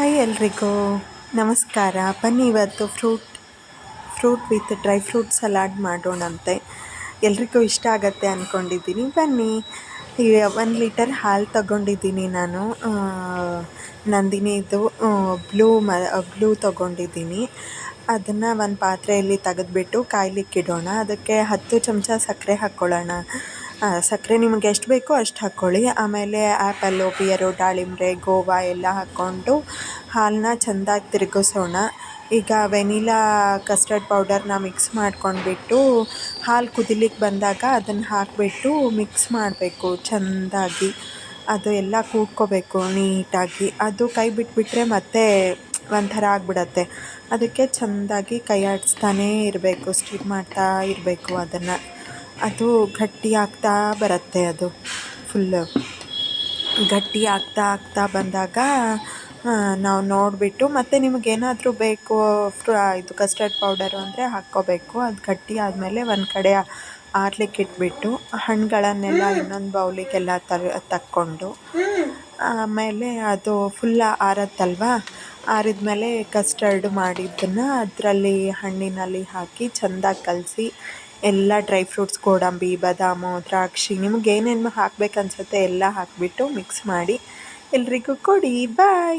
Hi ಎಲ್ರಿಗೂ. ನಮಸ್ಕಾರ. ಬನ್ನಿ ಇವತ್ತು fruit fruit with dry fruit salad ಮಾಡೋಣಂತೆ. ಎಲ್ರಿಗೂ ಇಷ್ಟ ಆಗತ್ತೆ ಅಂದ್ಕೊಂಡಿದ್ದೀನಿ ಬನ್ನಿ. ಒಂದು ಲೀಟರ್ ಹಾಲು ತಗೊಂಡಿದ್ದೀನಿ ನಾನು. ನಂದಿನಿದು ಬ್ಲೂ ಮ, ಬ್ಲೂ ತಗೊಂಡಿದ್ದೀನಿ. ಅದನ್ನು ಒಂದು ಪಾತ್ರೆಯಲ್ಲಿ ತೆಗೆದ್ಬಿಟ್ಟು ಕಾಯ್ಲಿಕ್ಕಿಡೋಣ. ಅದಕ್ಕೆ ಹತ್ತು ಚಮಚ ಸಕ್ಕರೆ ಹಾಕ್ಕೊಳ್ಳೋಣ. ಸಕ್ಕರೆ ನಿಮಗೆ ಎಷ್ಟು ಬೇಕೋ ಅಷ್ಟು ಹಾಕ್ಕೊಳ್ಳಿ ಆಮೇಲೆ ಆ್ಯಪಲ್ಲು ಬಿಯರು ದಾಳಿಂಬೆ ಗೋವಾ ಎಲ್ಲ ಹಾಕ್ಕೊಂಡು ಹಾಲನ್ನ ಚೆಂದಾಗಿ ತಿರುಗಿಸೋಣ. ಈಗ ವೆನಿಲಾ ಕಸ್ಟರ್ಡ್ ಪೌಡರ್ನ ಮಿಕ್ಸ್ ಮಾಡ್ಕೊಂಡ್ಬಿಟ್ಟು ಹಾಲು ಕುದಿಲಿಕ್ಕೆ ಬಂದಾಗ ಅದನ್ನು ಹಾಕಿಬಿಟ್ಟು ಮಿಕ್ಸ್ ಮಾಡಬೇಕು ಚೆಂದಾಗಿ. ಅದು ಎಲ್ಲ ಕೂಡ್ಕೋಬೇಕು ನೀಟಾಗಿ. ಅದು ಕೈ ಬಿಟ್ಬಿಟ್ರೆ ಮತ್ತೆ ಒಂಥರ ಆಗಿಬಿಡತ್ತೆ. ಅದಕ್ಕೆ ಚೆಂದಾಗಿ ಕೈ ಆಡಿಸ್ತಾನೇ ಇರಬೇಕು ಸ್ಟಿಕ್ ಮಾಡ್ತಾ ಇರಬೇಕು ಅದನ್ನು. ಅದು ಗಟ್ಟಿ ಆಗ್ತಾ ಬರುತ್ತೆ ಅದು ಫುಲ್ ಗಟ್ಟಿ ಆಗ್ತಾ ಆಗ್ತಾ ಬಂದಾಗ ನಾವು ನೋಡಿಬಿಟ್ಟು ಮತ್ತು ನಿಮಗೇನಾದರೂ ಬೇಕು ಇದು ಕಸ್ಟರ್ಡ್ ಪೌಡರು ಅಂದರೆ ಹಾಕ್ಕೋಬೇಕು. ಅದು ಗಟ್ಟಿ ಆದಮೇಲೆ ಒಂದು ಕಡೆ ಆರ್ಲಿಕ್ಕೆ ಇಟ್ಬಿಟ್ಟು ಹಣ್ಣುಗಳನ್ನೆಲ್ಲ ಇನ್ನೊಂದು ಬೌಲಿಗೆಲ್ಲ ತರ, ತಕ್ಕೊಂಡು, ಆಮೇಲೆ ಅದು ಫುಲ್ಲ ಆರತ್ತಲ್ವ? ಆರಿದ್ಮೇಲೆ ಕಸ್ಟರ್ಡ್ ಮಾಡಿದ್ದನ್ನು ಅದರಲ್ಲಿ ಹಣ್ಣಿನಲ್ಲಿ ಹಾಕಿ ಚೆಂದಾಗಿ ಕಲಸಿ ಎಲ್ಲ ಡ್ರೈ ಫ್ರೂಟ್ಸ್ ಗೋಡಂಬಿ, ಬಾದಾಮು, ದ್ರಾಕ್ಷಿ ನಿಮ್ಗೆ ಏನೇನು ಹಾಕ್ಬೇಕು ಅನ್ಸುತ್ತೆ ಎಲ್ಲ ಹಾಕಿಬಿಟ್ಟು ಮಿಕ್ಸ್ ಮಾಡಿ ಎಲ್ರಿಗೂ ಕೊಡಿ. ಬಾಯ್